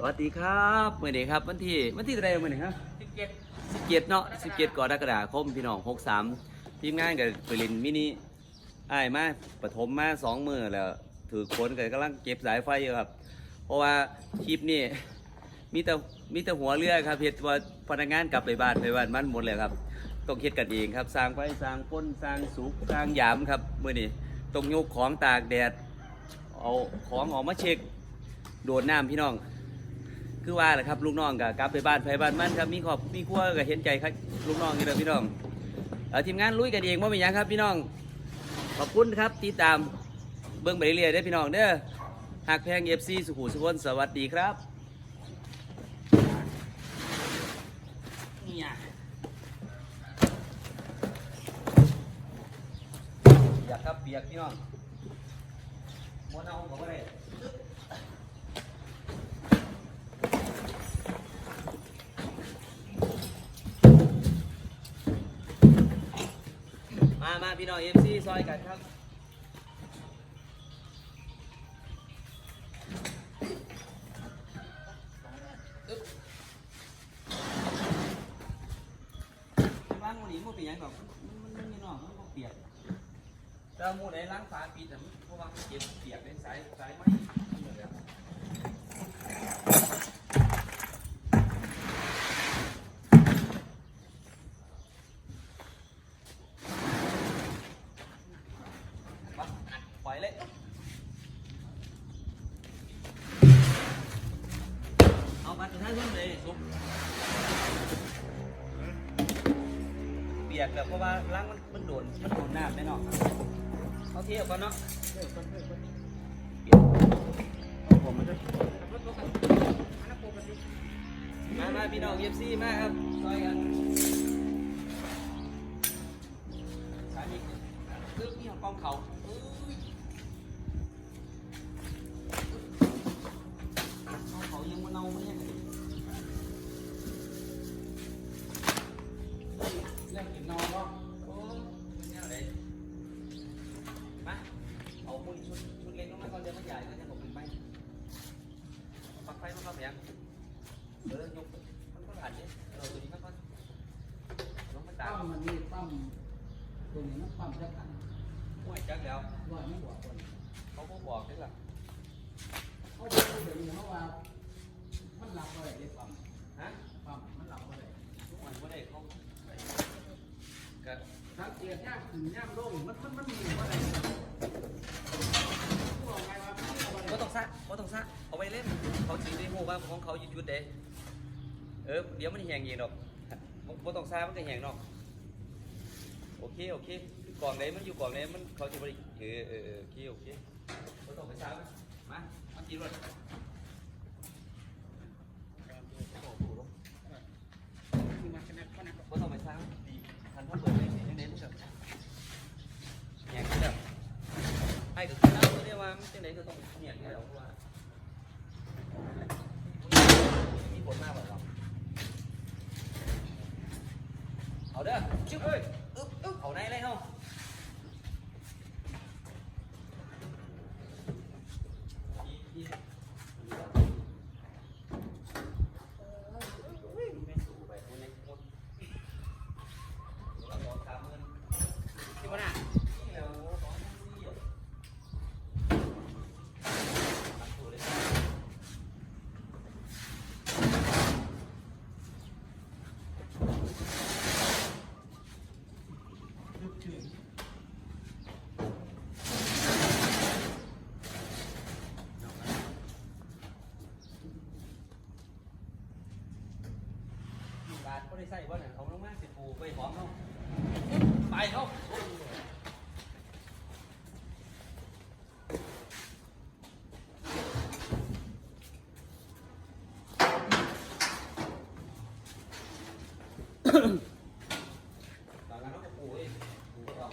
สวัสดีครับเมื่อนี้ครับวันที่วันที่อะไรเมื่อนี้ครับสิบเจ็ดสิบเจ็ดเนาะสิบเจ็ดกรกฎาคมพี่น้องหกสามทีมงานกับไปเลินมินิอ้ายมาปฐมมาสองมือแล้วถือคนกันกำลังเก็บสายไฟอยู่ครับ เพราะว่าคลิปนี้มีแต่มีแต่หัวเรือครับเห็ดว่าพนักงานกลับไปบ้านไปบ้านมันหมดเลยครับต้องเฮ็ดกันเองครับสร้างไฟสร้างพ้นสร้างสุกสร้างยามครับเมื่อนี้ต้องยกของตากแดดเอาของออกมาเช็คโดดน้ำพี่น้อง คือว่าแหละครับลูกน้องกับกลับไปบ้านไปบ้านมันครับมีครอบมีครัวก็เห็นใจครับลูกน้องนี่แหละพี่น้องเอ่อทีมงานลุยกันเองว่าเป็นหยังครับพี่น้องขอบคุณครับติดตามเบิ้งไปเรื่อยๆได้อพี่น้องเด้อหักแพงเอฟซีสุขุมสุขนสวัสดีครับ เนี่ยอยากครับเปียกพี่น้องมวนเอาของอะไร มามา พี่น้องเอฟซีซอยกันครับ กแล้วเพราะว่าล้างมันมันโดนมันโดนน้ำแน่นอนครับเอาเที่ยวกันเนาะเปียกผมมันจะมามาพี่น้องเย็บซี่มาครับซอยกันสามีคือมีของกองเขา กแล้วร้อยไม่กว่าคนเขาก็บอกได้ล่ะเขาบอกว่าเดี๋ยวนี้เขาว่ามันหลับอะไรได้ปั๊มฮะปั๊มมันหลับอะไรทุกวันก็ได้เขาก็สังเกตย่างขึ้นย่างลงมันมันมันมีอะไรบอกไงว่ามันอะไรก็ต้องซะก็ต้องซะเอาไว้เล่นเขาจีได้หูว่าของเขาหยุดหยุดเด้เออเดี๋ยวมันแหงเองดอกก็ต้องซะมันก็แหงเนาะโอเคโอเคคือ กล่องไหนมันอยู่กล่องไหนมันเขาจะบริเออเออเออโอเคโอเคก็ต้องไปซะมาเอาจีรถที่มากินเลยก็ต้องไปสร้างดีทันถ้าเปิดเลยยังเน้นแบบแหงแบบให้กับคุณน้าเขาเรียกว่าจังไหนก็ต้องแหงแล้วเพราะว่ามีผลมากกว่าเราเอาเด้อชิบเอ้ยอึ๊บอึ๊บเอาไหนเลยเนาะที่ว่าน่ะ บาทก็ได้ใส่บ่เนี่ยเขาลงมาสิปูไปหอมเขาไปเขาตอนนั้นเขาก็ปูเองปูก็เอา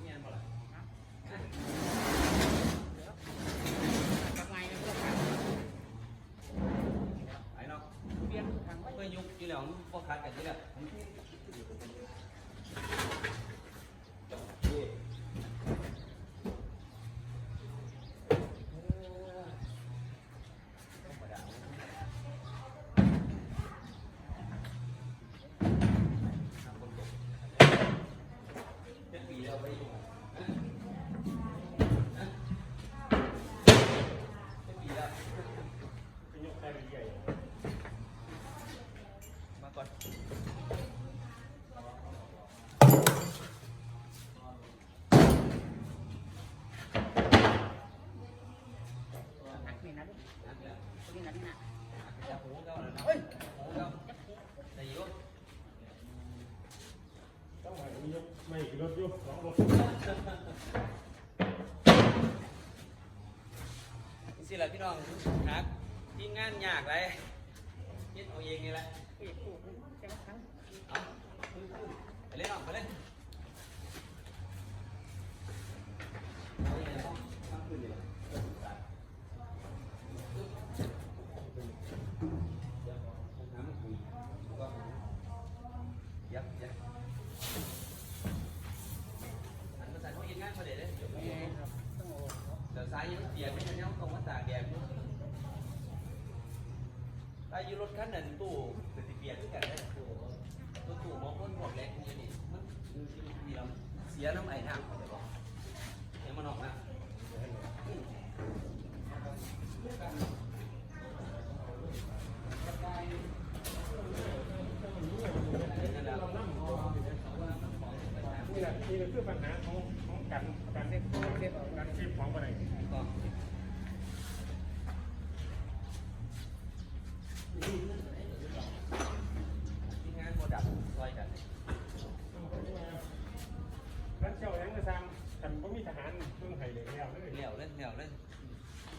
เงียบบ่ล่ะ ทำไงนะเพื่อน ไปเนาะ เปลี่ยนทางไว้เมื่อ สิแหละพี่น้องครับที่งานยากเลยคิดเอาเองนี่แหละไปเล่นออกไปเล่น เสียน้ำไอ้น้ำ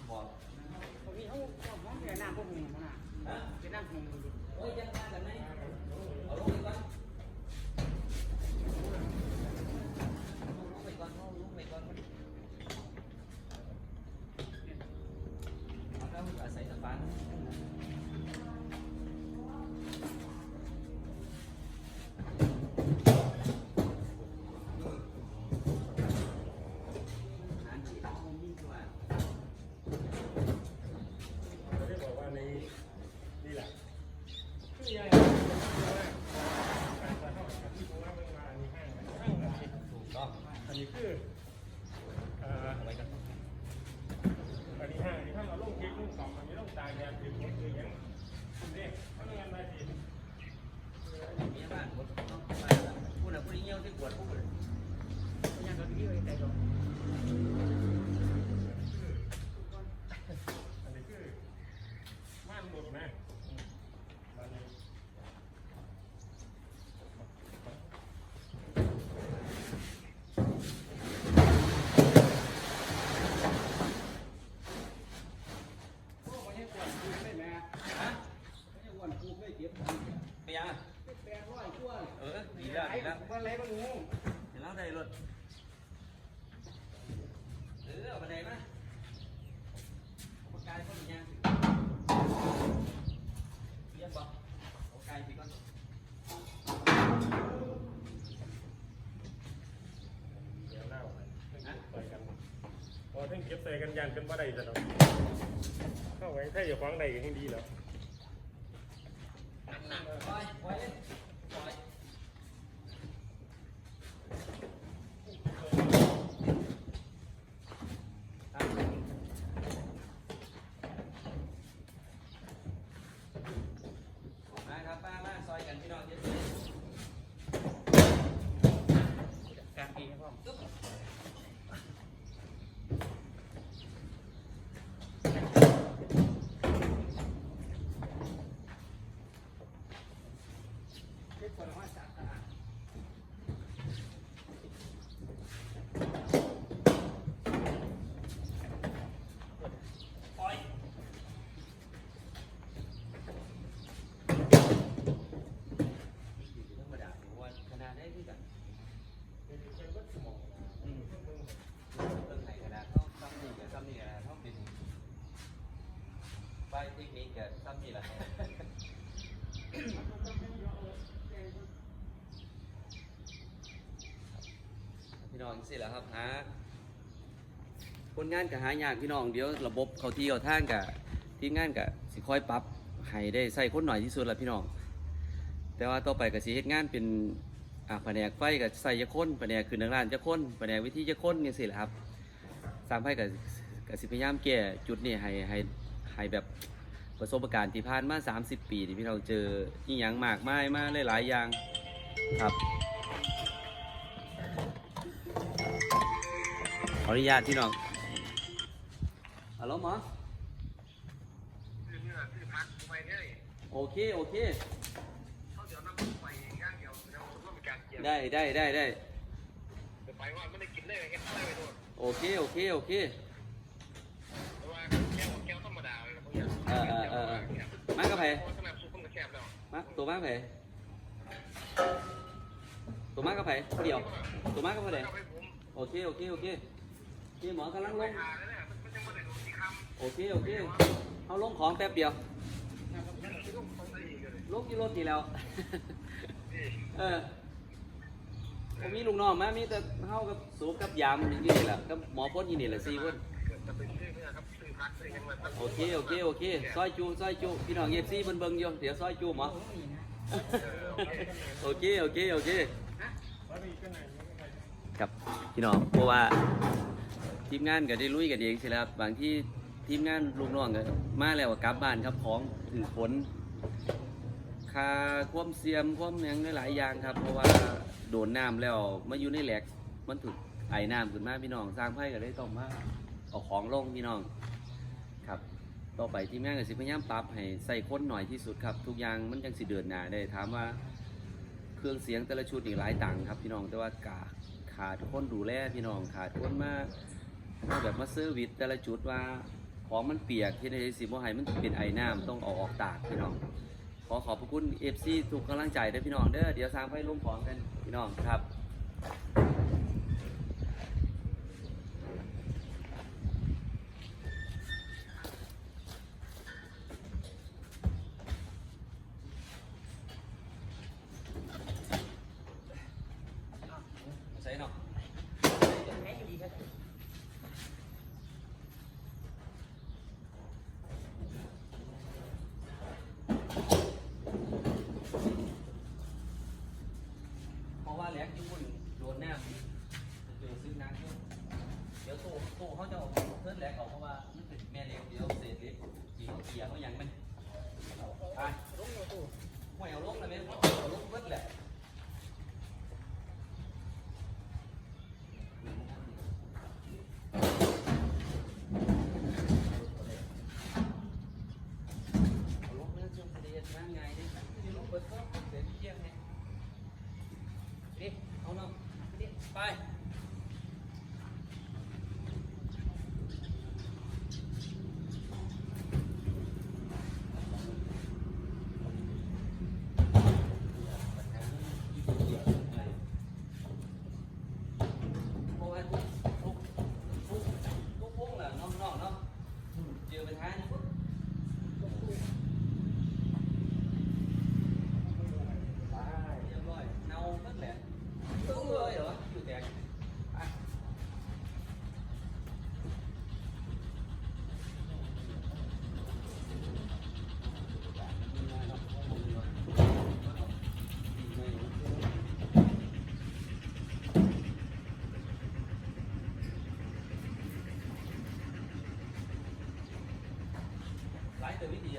บอกมีเขาบอกว่าเดี๋ยวน้ำพวกมึงมันอะเดี๋ยวน้ำพวกมึงดู good man. ยานเป็นบ่ใด้ซะดอกเข้าไว้ถ้าอย่าฟังใดยังดีแล้วมาครับป้ามาซอยกันพี่น้องเยอะ กันเป็นเป็นวัดสมองนะอืมมึงเรื่องไหนกันนะต้องซ้ำนี่กับซ้ำนี่นะต้องเป็นไปเทคนิคกับซ้ำนี่ละพี่น้องสิแล้วครับฮะคนงานกับหายากพี่น้องเดี๋ยวระบบเขาที่เขาท่างกับที่งานกับสิค่อยปรับให้ได้ใส่คนหน่อยที่สุดละพี่น้อง แต่ว่าต่อไปกับสีเฮ็ดงานเป็น อะแผนกไฟกับใส่ยาค้นแผนกคืนทางร้านยาค้นแผนกวิธียาค้นนี่สิแหละครับสามไพ่กับกับสิพยายามแก้จุดนี่ให้ให้ให้แบบประสบการณ์ที่ผ่านมา 30 ปีที่พี่เราเจออีหยังมากมายมาหลายๆอย่างครับขออนุญาตที่น้องฮัลโหลหมอโอเค โอเค มันมีการเกี่ยวได้ได้ได้ได้ไปว่าไม่ได้กินเลยเฮ็ดได้ไปโดนโอเคโอเคโอเคเพราะว่าแก้วแก้วธรรมดาเลยครับพวกเนี้ยเออเออเออเออมากับไผสนามซุปมันก็แคบแล้วมาตัวมากับไผตัวมากับไผผู้เดียว ตัวมากับไผก็ไปผมโอเคโอเคโอเคพี่หมอกำลังลไปงหาแล้วเนี่ยมันจะมาได้ดูที่คำโอเคโอเคเอาลงของแป๊บเดียวมันคือต้องของได้อีกเลยลงกี่รถกี่แล้วนี่เออ ผมมีลูกน้องมามีแต่เฮากับสูบกับยามอยู่นี่แหละกับหมอพ่นอยู่นี่แหละสี่คนจะเป็นชื่อเนี่ยครับชื่อพักเลยยังไงครับโอเคโอเคโอเคซอยจูซอยจูพี่น้องเอฟซีเบิ่งเบิ่งอยู่เดี๋ยวซอยจูหมอโอเคโอเคโอเคครับพี่น้องเพราะว่าทีมงานก็ได้ลุยกันเองใช่แล้วครับบางที่ทีมงานลูกน้องก็มาแล้วก็กลับบ้านครับของถือผลคาความเสียมความหยังหลายๆอย่างครับ เพราะว่า โดนน้ำแล้วมาอยู่ในแหลกมันถูกไอ้น้ำขึ้นมาพี่น้องสร้างไพ่ก็ได้ต้องมาเอาของลงพี่น้องครับต่อไปทีมงานก็สิพยายามปรับให้ใส่ค้นหน่อยที่สุดครับ ทุกอย่างมันจังสิเดินหน้าได้ถามว่าเครื่องเสียงแต่ละชุดนี่หลายตังค์ครับ พี่น้องแต่ว่ากาขาดคนดูแลพี่น้องขาดคนมาแบบมาเซอร์วิสแต่ละจุดว่าของมันเปียกที่ในสิบ่ให้มันเป็นไอ้น้ำต้องเอาออกตากพี่น้อง ขอขอบพระคุณ FC ทุกกำลังใจด้วยพี่น้องเด้อเดี๋ยวสร้างไฟร่วมของกันพี่น้องครับ ใส่เนาะ ให้ดีครับ เพราะว่าแหลกที่มุ่นโดนน้ำเจอซึ้งน้ำเดี๋ยวตู้ตู้เขาจะเอาเพิ่นแหลกออกเพราะว่ามันเป็นแม่เหล็กเดี๋ยวเศษเหล็กกี่เขาเกียร์เขายังไม่ไปไม่เอาลงเลยไหมเอาลงเพิ่นแหละ เอาลงเรื่องช่วงเรียนมาไงเนี่ยที่ลงเปิดก็เสียเที่ยงไงนี่เอาเนาะนี่ไปเพราะว่าทุกทุกทุกทุกพวกแหละน้องๆเนาะเจอปัญหานี่ปุ๊บ เรียบร้อยเน่าหมดแหละตึ้งเลยเหรออยู่แตกไป หลายตัววิธี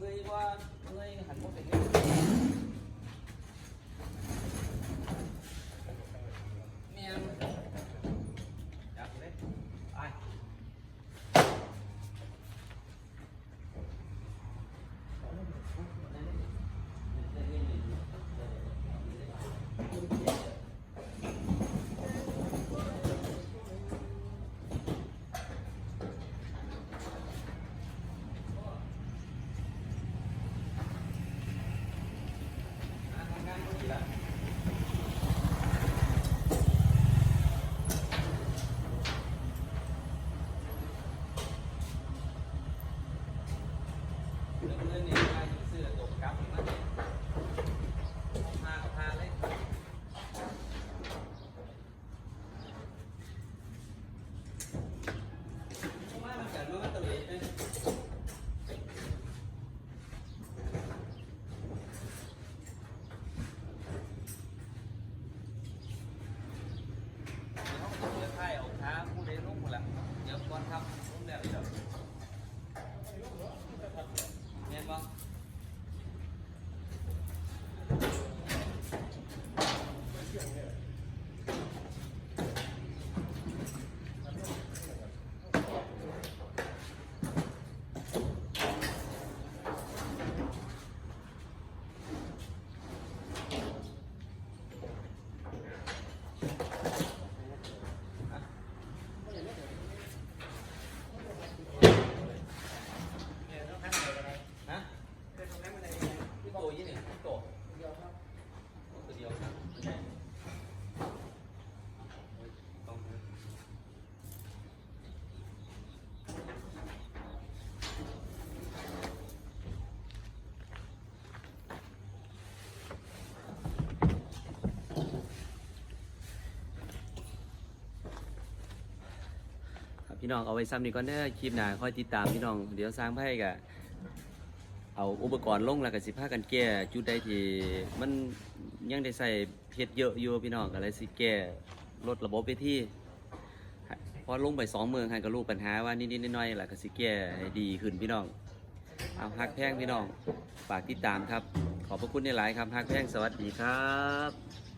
เลยว่าเลยหันมาเป็น พี่น้องเอาไว้ซ้ำนี่ก่อนเด้อคลิปหน้าคอยติดตามพี่น้องเดี๋ยวสร้างไพ่กะเอาอุปกรณ์ลงแล้วก็สิพากันแก้จุดใดที่มันยังได้ใส่เพชรเยอะอยู่พี่น้องก็เลยสิแก้ลดระบบไปที่พอลงไปสองเมืองให้ก็รู้ปัญหาว่านิดๆหน้อยๆแหละก็สิแก้ให้ดีขึ้นพี่น้องเอาฮักแพงพี่น้องฝากติดตามครับ ขอบพระคุณในหลายครับฮักแพงสวัสดีครับ